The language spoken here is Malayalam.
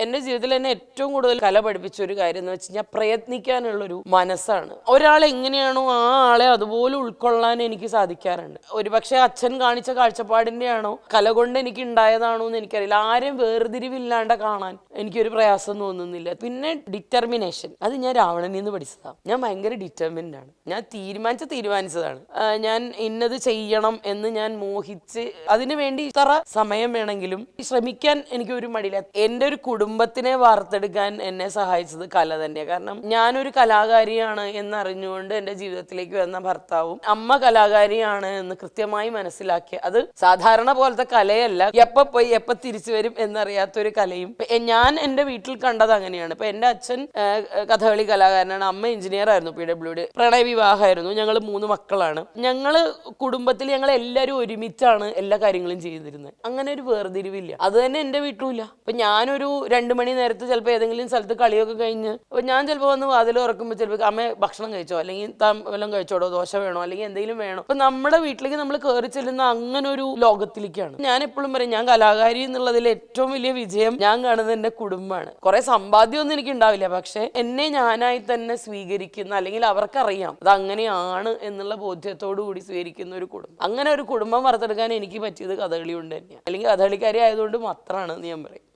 എന്റെ ജീവിതത്തിൽ എന്നെ ഏറ്റവും കൂടുതൽ കല പഠിപ്പിച്ച ഒരു കാര്യം എന്ന് വെച്ച് കഴിഞ്ഞാൽ പ്രയത്നിക്കാനുള്ളൊരു മനസ്സാണ്. ഒരാൾ എങ്ങനെയാണോ ആ ആളെ അതുപോലെ ഉൾക്കൊള്ളാൻ എനിക്ക് സാധിക്കാറുണ്ട്. ഒരുപക്ഷെ അച്ഛൻ കാണിച്ച കാഴ്ചപ്പാടിന്റെ ആണോ കല കൊണ്ട് എനിക്ക് ഉണ്ടായതാണോ എന്ന് എനിക്കറിയില്ല. ആരെയും വേർതിരിവില്ലാണ്ട് കാണാൻ എനിക്കൊരു പ്രയാസം തോന്നുന്നില്ല. പിന്നെ ഡിറ്റർമിനേഷൻ അത് ഞാൻ രാവണനിൽ നിന്ന് പഠിച്ചതാണ് ഞാൻ ഭയങ്കര ഡിറ്റർമിൻഡ് ആണ്. ഞാൻ തീരുമാനിച്ച തീരുമാനിച്ചതാണ്. ഞാൻ ഇന്നത് ചെയ്യണം എന്ന് ഞാൻ മോഹിച്ച് അതിനു വേണ്ടി ഇത്ര സമയം വേണമെങ്കിലും ശ്രമിക്കാൻ എനിക്ക് ഒരു മടിയില്ല. എന്റെ ഒരു കുടുംബത്തിനെ വാർത്തെടുക്കാൻ എന്നെ സഹായിച്ചത് കല തന്നെയാണ് കാരണം ഞാനൊരു കലാകാരിയാണ് എന്നറിഞ്ഞുകൊണ്ട് എന്റെ ജീവിതത്തിലേക്ക് വന്ന ഭർത്താവും അമ്മ കലാകാരിയാണ് എന്ന് കൃത്യമായി മനസ്സിലാക്കിയ അത് സാധാരണ പോലത്തെ കലയല്ല. എപ്പോ പോയി എപ്പോ തിരിച്ചു വരും എന്നറിയാത്തൊരു കലയും. എ- ഞാൻ എന്റെ വീട്ടിൽ കണ്ടത് അങ്ങനെയാണ്. ഇപ്പൊ എന്റെ അച്ഛൻ കഥകളി കലാകാരനാണ്. അമ്മ എഞ്ചിനീയർ ആയിരുന്നു പി ഡബ്ല്യു ഡി. പ്രണയ വിവാഹമായിരുന്നു. ഞങ്ങൾ മൂന്ന് മക്കളാണ്. ഞങ്ങൾ കുടുംബത്തിൽ ഞങ്ങൾ എല്ലാവരും ഒരുമിച്ചാണ് എല്ലാ കാര്യങ്ങളും ചെയ്തിരുന്നത്. അങ്ങനെ ഒരു വേർതിരിവില്ല. അത് തന്നെ എന്റെ വീട്ടിലുമില്ല. ഇപ്പൊ ഞാനൊരു രണ്ട് മണി നേരത്തെ ചിലപ്പോൾ ഏതെങ്കിലും സ്ഥലത്ത് കളിയൊക്കെ കഴിഞ്ഞ് അപ്പൊ ഞാൻ ചിലപ്പോൾ വന്ന് വാതിൽ ഉറക്കുമ്പോൾ ചിലപ്പോൾ അമ്മ ഭക്ഷണം കഴിച്ചോ അല്ലെങ്കിൽ താൻ വല്ലതും കഴിച്ചോടോ ദോശ വേണോ അല്ലെങ്കിൽ എന്തെങ്കിലും വേണോ. അപ്പൊ നമ്മുടെ വീട്ടിലേക്ക് നമ്മൾ കയറി ചെല്ലുന്ന അങ്ങനെ ഒരു ലോകത്തിലേക്കാണ്. ഞാൻ എപ്പോഴും പറയും ഞാൻ കലാകാരി എന്നുള്ളതിൽ ഏറ്റവും വലിയ വിജയം ഞാൻ കാണുന്നത് എന്റെ കുടുംബമാണ്. കുറെ സമ്പാദ്യമൊന്നും എനിക്ക് ഉണ്ടാവില്ല പക്ഷെ എന്നെ ഞാനായി തന്നെ സ്വീകരിക്കുന്ന അല്ലെങ്കിൽ അവർക്കറിയാം അത് അങ്ങനെയാണ് എന്നുള്ള ബോധ്യത്തോടു കൂടി സ്വീകരിക്കുന്ന ഒരു കുടുംബം. അങ്ങനെ ഒരു കുടുംബം വറുത്തെടുക്കാൻ എനിക്ക് പറ്റിയത് കഥകളി കൊണ്ട് തന്നെയാണ്. അല്ലെങ്കിൽ കഥകളിക്കാരി ആയതുകൊണ്ട് മാത്രമാണ് ഞാൻ പറയും.